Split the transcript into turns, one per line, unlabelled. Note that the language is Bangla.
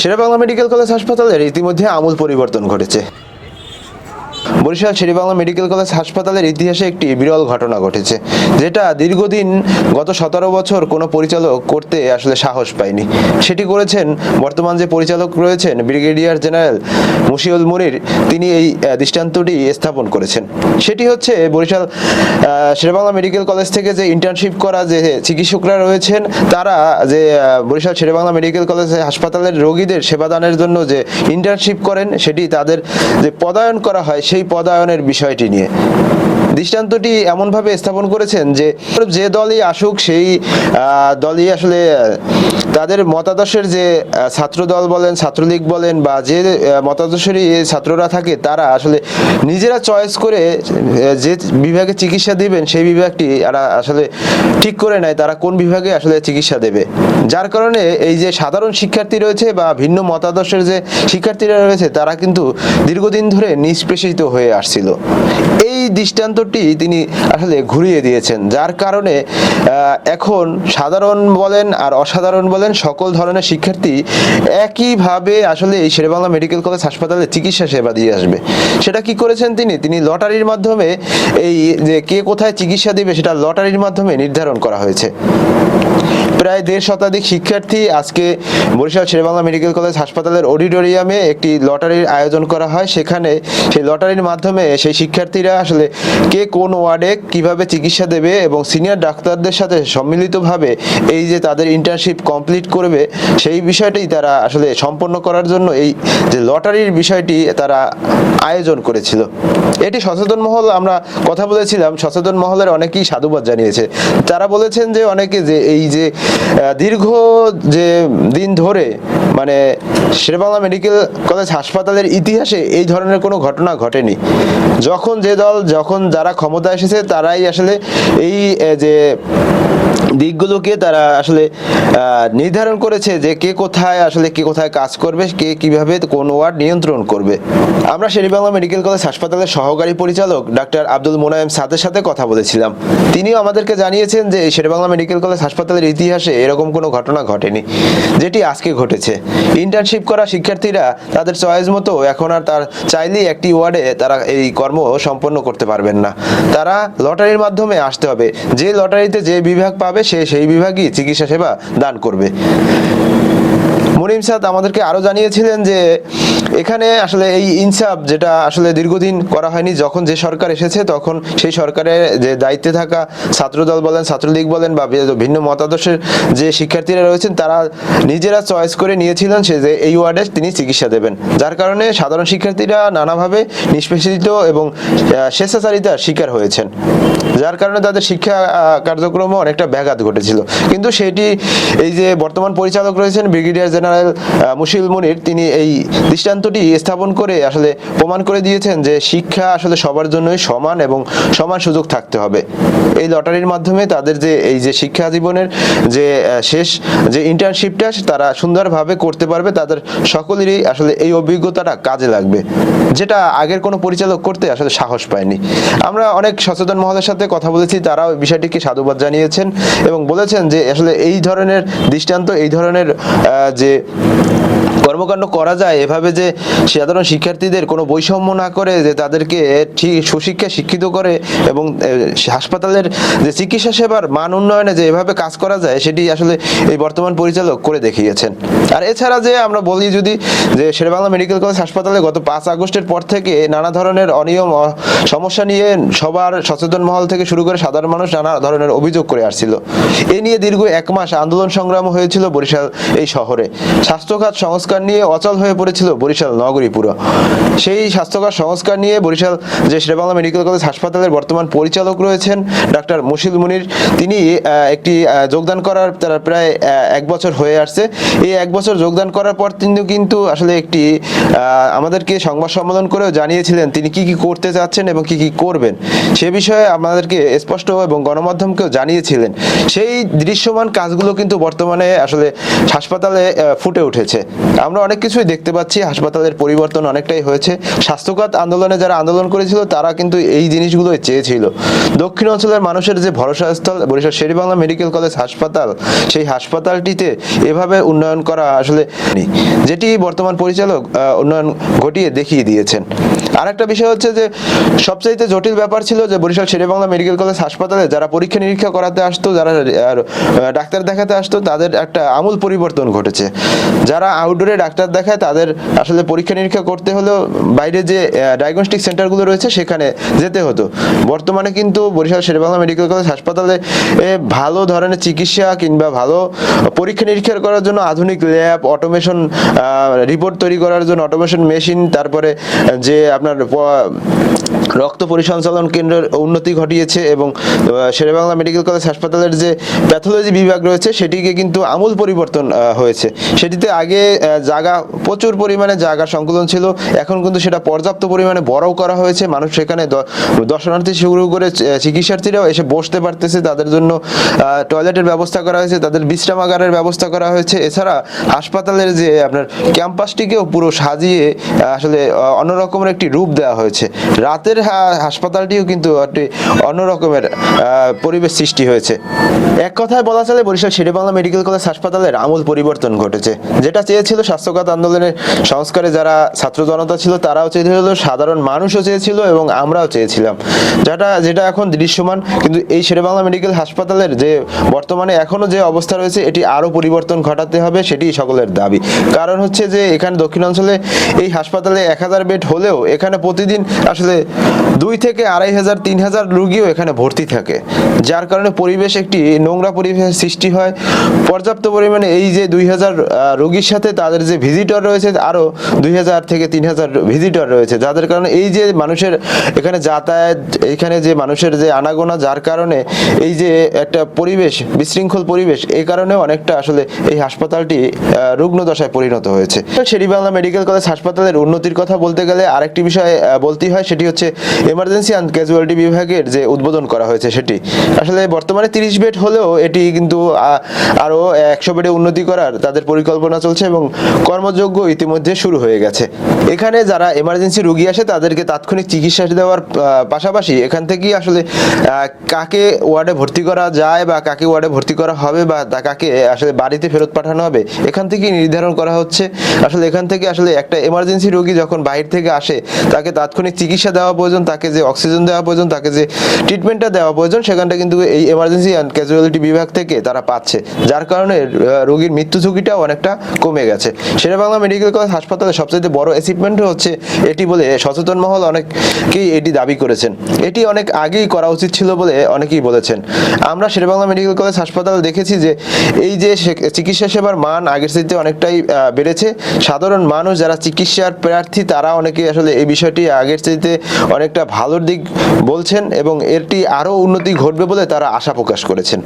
শেরেবাংলা মেডিকেল কলেজ হাসপাতালের ইতিমধ্যে আমূল পরিবর্তন ঘটেছে। বরিশাল শেরেবাংলা মেডিকেল কলেজ হাসপাতালের ইতিহাসে একটি বিরল ঘটনা ঘটেছে, যেটা দীর্ঘদিন গত সতেরো বছর কোনো পরিচালক করতে আসলে সাহস পায়নি। সেটি করেছেন বর্তমান যে পরিচালক রয়েছেন ব্রিগেডিয়ার জেনারেল মুশিউল মুনির, তিনি এই দৃষ্টান্তটি স্থাপন করেছেন। সেটি হচ্ছে বরিশাল শেরেবাংলা মেডিকেল কলেজ থেকে যে ইন্টার্নশিপ করা যে চিকিৎসকরা রয়েছেন, তারা যে বরিশাল শেরেবাংলা মেডিকেল কলেজ হাসপাতালের রোগীদের সেবাদানের জন্য যে ইন্টার্নশিপ করেন, সেটি তাদের যে পদায়ন করা হয় সেই পদায়নের বিষয়টি নিয়ে। দৃষ্টান্তটি এমনভাবে স্থাপন করেছেন যে যে দলই আসুক, সেই দলই আসলে তাদের মতাদর্শের যে ছাত্র দল বলেন, ছাত্রলীগ বলেন বা যে মতাদর্শেরই ছাত্ররা থাকে, তারা আসলে নিজেরা চয়েস করে যে বিভাগে চিকিৎসা দিবেন, সেই বিভাগটি এরা আসলে ঠিক করে নেয়, তারা কোন বিভাগে আসলে চিকিৎসা দেবে। যার কারণে এই যে সাধারণ শিক্ষার্থী রয়েছে বা ভিন্ন মতাদর্শের যে শিক্ষার্থীরা রয়েছে, তারা কিন্তু দীর্ঘদিন ধরে নিষ্পেষিত হয়ে আসছিল। এই দৃষ্টান্তটি তিনি আসলে ঘুরিয়ে দিয়েছেন, যার কারণে এখন সাধারণ বলেন আর অসাধারণ বলেন সকল ধরনের শিক্ষার্থী একইভাবে আসলে এই শেরেবাংলা মেডিকেল কলেজ হাসপাতালে চিকিৎসা সেবা দিয়ে আসবে। সেটা কি করেছেন তিনি? তিনি লটারির মাধ্যমে এই যে কে কোথায় চিকিৎসা দিবে সেটা লটারির মাধ্যমে নির্ধারণ করা হয়েছে। প্রায় দেড় শতাধিক শিক্ষার্থী আজকে বরিশাল শেরেবাংলা মেডিকেল কলেজ হাসপাতালের অডিটোরিয়ামে একটি লটারির আয়োজন করা হয়। সেখানে সেই লটারির মাধ্যমে সেই শিক্ষার্থীরা আসলে কে কোন ওয়ার্ডে কীভাবে চিকিৎসা দেবে এবং সিনিয়র ডাক্তারদের সাথে সম্মিলিতভাবে এই যে তাদের ইন্টার্নশিপ কমপ্লিট করবে, সেই বিষয়টি তারা আসলে সম্পন্ন করার জন্য এই যে লটারির বিষয়টি তারা আয়োজন করেছিল। এটি সচেতন মহল, আমরা কথা বলেছিলাম, সচেতন মহলের অনেকেই সাধুবাদ জানিয়েছে। তারা বলেছেন যে অনেকে যে এই যে দীর্ঘ যে দিন ধরে মানে শেরেবাংলা মেডিকেল কলেজ হাসপাতালের ইতিহাসে এই ধরনের কোনো ঘটনা ঘটেনি। যখন যে দল, যখন যারা ক্ষমতা এসেছে, তারাই আসলে এই যে দিকগুলোকে তারা আসলে নির্ধারণ করেছে যে কে কোথায় আসলে কে কোথায় কাজ করবে, কে কীভাবে কোন ওয়ার্ড নিয়ন্ত্রণ করবে। আমরা শেরিবাংলা মেডিকেল কলেজ হাসপাতালের সহকারী পরিচালক ডাক্তার আব্দুল মোনায়েম সাদের সাথে কথা বলেছিলাম। তিনিও আমাদেরকে জানিয়েছেন যে শেরেবাংলা মেডিকেল কলেজ হাসপাতালের ইতিহাসে এরকম কোনো ঘটনা ঘটেনি, যেটি আজকে ঘটেছে। ইন্টার্নশিপ করা শিক্ষার্থীরা তাদের চয়েস মতো এখন আর তার চাইলেই একটি ওয়ার্ডে তারা এই কর্ম সম্পন্ন করতে পারবেন না। তারা লটারির মাধ্যমে আসতে হবে। যে লটারিতে যে বিভাগ পাবে, সে সেই বিভাগই চিকিৎসা সেবা দান করবে। মনিম সাদ আমাদেরকে আরও জানিয়েছিলেন যে এখানে আসলে এই ইনসাফ যেটা আসলে দীর্ঘদিন করা হয়নি, যখন যে সরকার এসেছে তখন সেই সরকারের যে দায়িত্বে থাকা ছাত্রদল বলেন, ছাত্রলীগ বলেন বা ভিন্ন মতাদর্শের যে শিক্ষার্থীরা রয়েছেন, তারা নিজেরা চয়েস করে নিয়েছিলেন সে যে এই ওয়ার্ডে তিনি চিকিৎসা দেবেন। যার কারণে সাধারণ শিক্ষার্থীরা নানাভাবে নিষ্পেষিত এবং স্বেচ্ছাচারিতার শিকার হয়েছেন। যার কারণে তাদের শিক্ষা কার্যক্রমে অনেকটা ব্যাঘাত ঘটেছিল। কিন্তু সেটি এই যে বর্তমান পরিচালক রয়েছেন ব্রিগেডিয়ার জেনারেল মুশিল মুনির, তিনি এই দৃষ্টান্তটি স্থাপন করে আসলে প্রমাণ করে দিয়েছেন যে শিক্ষা আসলে সবার জন্যই সমান এবং সমান সুযোগ থাকতে হবে। এই লটারির মাধ্যমে তাদের যে এই যে শিক্ষা জীবনের যে শেষ যে ইন্টার্নশিপটা তারা সুন্দরভাবে করতে পারবে, তাদের সকলেরই আসলে এই অভিজ্ঞতাটা কাজে লাগবে। যেটা আগের কোনো পরিচালক করতে আসলে সাহস পায়নি। আমরা অনেক সচেতন মহলের সাথে কথা বলেছি, তারাও বিষয়টিকে সাধুবাদ জানিয়েছেন এবং বলেছেন যে আসলে এই ধরনের দৃষ্টান্ত, এই ধরনের যে কর্মকাণ্ড করা যায়, এভাবে যে সাধারণ শিক্ষার্থীদের কোনো বৈষম্য না করে যে তাদেরকে ঠিক সুশিক্ষা শিক্ষিত করে এবং হাসপাতালের যে চিকিৎসা সেবার মান উন্নয়নে যে এভাবে কাজ করা যায়, সেটি আসলে এই বর্তমান পরিচালক করে দেখিয়েছেন। আর এছাড়া যে আমরা বলি যদি যে শেরেবাংলা মেডিকেল কলেজ হাসপাতালে গত পাঁচ আগস্টের পর থেকে নানা ধরনের অনিয়ম সমস্যা নিয়ে সবার সচেতন মহল থেকে শুরু করে সাধারণ মানুষ নানা ধরনের অভিযোগ করে আসছিল। এ নিয়ে দীর্ঘ এক মাস আন্দোলন সংগ্রাম হয়েছিল বরিশাল এই শহরে। স্বাস্থ্যখাত সংস্কার নিয়ে অচল হয়ে পড়েছিল বরিশাল, নগরী পুরো। সেই স্বাস্থ্যকর সংস্কার নিয়ে বরিশাল যে শেরেবাংলা মেডিকেল কলেজ হাসপাতালের বর্তমান পরিচালক রয়েছেন, ডাক্তার মুশিল মুনির, তিনি একটি যোগদান করার তার প্রায় এক বছর হয়ে আসছে। এই এক বছর যোগদান করার পর তিনি কিন্তু আসলে একটি আমাদেরকে সংবাদ সম্মেলন করেও জানিয়েছিলেন তিনি কি কি করতে চাচ্ছেন এবং কি কি করবেন। সে বিষয়ে আমাদেরকে স্পষ্ট এবং গণমাধ্যমকেও জানিয়েছিলেন। সেই দৃশ্যমান কাজগুলো কিন্তু বর্তমানে আসলে হাসপাতালে ফুটে উঠেছে। আমরা অনেক কিছুই দেখতে পাচ্ছি হাসপাতালের পরিবর্তন অনেকটাই হয়েছে। স্বাস্থ্যখাত আন্দোলনে যারা আন্দোলন করেছিল, তারা কিন্তু এই জিনিসগুলোই চেয়েছিল। দক্ষিণ অঞ্চলের মানুষের যে ভরসাস্থল, বরিশাল শেরিবাংলা মেডিকেল কলেজ হাসপাতাল, সেই হাসপাতালটিতে এভাবে উন্নয়ন করা আসলে যেটি বর্তমান পরিচালক উন্নয়ন ঘটিয়ে দেখিয়ে দিয়েছেন। আরেকটা বিষয় হচ্ছে যে, সবচাইতে জটিল ব্যাপার ছিল যে, বরিশাল শেরেবাংলা মেডিকেল কলেজ হাসপাতালে যারা পরীক্ষা নিরীক্ষা করাতে আসতো, যারা ডাক্তার দেখাতে আসতো, তাদের একটা আমূল পরিবর্তন ঘটেছে। যারা আউটডোরে ডাক্তার দেখায়, তাদের আসলে পরীক্ষা নিরীক্ষা করতে হলেও বাইরে যে ডায়াগনস্টিক সেন্টারগুলো রয়েছে সেখানে যেতে হতো। বর্তমানে কিন্তু বরিশাল শেরেবাংলা মেডিকেল কলেজ হাসপাতালে ভালো ধরনের চিকিৎসা কিংবা ভালো পরীক্ষা নিরীক্ষা করার জন্য আধুনিক ল্যাব অটোমেশন রিপোর্ট তৈরি করার জন্য অটোমেশন মেশিন তারপরে, যে আপনার রক্ত পরিসঞ্চালন কেন্দ্রের উন্নতি ঘটিয়েছে এবং শেরেবাংলা মেডিকেল কলেজ হাসপাতালের যে প্যাথোলজি বিভাগ রয়েছে সেটিকে কিন্তু আমূল পরিবর্তন হয়েছে। সেটিতে আগে জায়গা প্রচুর পরিমাণে জায়গার সংকুলন ছিল। এখন কিন্তু সেটা পর্যাপ্ত পরিমাণে বড়ও করা হয়েছে। মানুষ সেখানে দর্শনার্থী শুরু করে চিকিৎসার্থীরাও এসে বসতে পারতেছে। তাদের জন্য টয়লেটের ব্যবস্থা করা হয়েছে। তাদের বিশ্রামাগারের ব্যবস্থা করা হয়েছে। এছাড়া হাসপাতালের যে আপনার ক্যাম্পাসটিকেও পুরো সাজিয়ে আসলে অন্যরকমের একটি রূপ দেওয়া হয়েছে। রাতের হাসপাতালটিও কিন্তু একটি অন্যরকমের পরিবেশ সৃষ্টি হয়েছে। এক কথায় বলা চলে, বরিশাল শেরেবাংলা মেডিকেল কলেজ হাসপাতালের আমূল পরিবর্তন ঘটেছে। যেটা চেয়েছিল স্বাস্থ্যখাত আন্দোলনের সংস্কারে যারা ছাত্র জনতা ছিল, তারাও চেয়েছিল, সাধারণ মানুষও চেয়েছিল এবং আমরাও চেয়েছিলাম। যেটা যেটা এখন দৃশ্যমান, কিন্তু এই শেরেবাংলা মেডিকেল হাসপাতালের যে বর্তমানে এখনও যে অবস্থা রয়েছে, এটি আরও পরিবর্তন ঘটাতে হবে সেটি সকলের দাবি। কারণ হচ্ছে যে, এখানে দক্ষিণাঞ্চলে এই হাসপাতালে এক হাজার বেড হলেও এখানে প্রতিদিন আসলে দুই থেকে আড়াই হাজার, তিন হাজার রুগীও এখানে ভর্তি থাকে। যার কারণে পরিবেশ একটি নোংরা পরিবেশের সৃষ্টি হয়। পর্যাপ্ত পরিমাণে এই যে দুই হাজার রুগীর সাথে তাদের যে ভিজিটর রয়েছে, আরও দুই হাজার থেকে তিন হাজার ভিজিটর রয়েছে। যাদের কারণে এই যে মানুষের এখানে যাতায়াত এখানে যে মানুষের যে আনাগোনা যার কারণে এই যে একটা পরিবেশ বিশৃঙ্খল পরিবেশ এই কারণে অনেকটা আসলে এই হাসপাতালটি রুগ্ন দশায় পরিণত হয়েছে। শেরিবাংলা মেডিকেল কলেজ হাসপাতালের উন্নতির কথা বলতে গেলে আরেকটি বিষয় বলতেই হয় সেটি হচ্ছে এমার্জেন্সি অ্যান্ড ক্যাজুয়ালিটি বিভাগের যে উদ্বোধন করা হয়েছে সেটি। আসলে বর্তমানে তিরিশ বেড হলেও এটি কিন্তু আহ, আরও একশো বেডে উন্নতি করার তাদের পরিকল্পনা চলছে এবং কর্মযোগ্য ইতিমধ্যে শুরু হয়ে গেছে। এখানে যারা এমার্জেন্সি রুগী আসে, তাদেরকে তাৎক্ষণিক চিকিৎসা দেওয়ার পাশাপাশি এখান থেকেই আসলে কাকে ওয়ার্ডে ভর্তি করা যায় বা কাকে ওয়ার্ডে ভর্তি করা হবে বা কাকে আসলে বাড়িতে ফেরত পাঠানো হবে, এখান থেকেই নির্ধারণ করা হচ্ছে। আসলে এখান থেকে আসলে একটা এমার্জেন্সি রোগী যখন বাইরে থেকে আসে, তাকে তাৎক্ষণিক চিকিৎসা দেওয়া প্রয়োজন, তাকে যে অক্সিজেন দেওয়া প্রয়োজন, তাকে যে ট্রিটমেন্টটা দেওয়া প্রয়োজন, সেখানটা কিন্তু এই এমার্জেন্সি অ্যান্ড ক্যাজুয়ালিটি বিভাগ থেকে তারা পাচ্ছে। যার কারণে রোগীর মৃত্যু ঝুঁকিটাও অনেকটা কমে গেছে। শেরে বাংলা মেডিকেল কলেজ হাসপাতালে সবচেয়ে বড় অ্যাচিভমেন্ট হচ্ছে এটি বলে সচেতন মহল অনেকেই এটি দাবি করেছেন। এটি অনেক আগেই করা উচিত ছিল বলে অনেকেই বলেছেন। আমরা শেরেবাংলা মেডিকেল কলেজ হাসপাতাল দেখেছি যে এই যে চিকিৎসা সেবার মান আগের চাইতে অনেকটাই বেড়েছে। সাধারণ মানুষ যারা চিকিৎসার প্রার্থী তারা অনেকেই আসলে এই বিষয়টি আগের চাইতে অনেকটা ভালোর দিক বলছেন এবং এটি আরও উন্নতি ঘটবে বলে তারা আশা প্রকাশ করেছেন।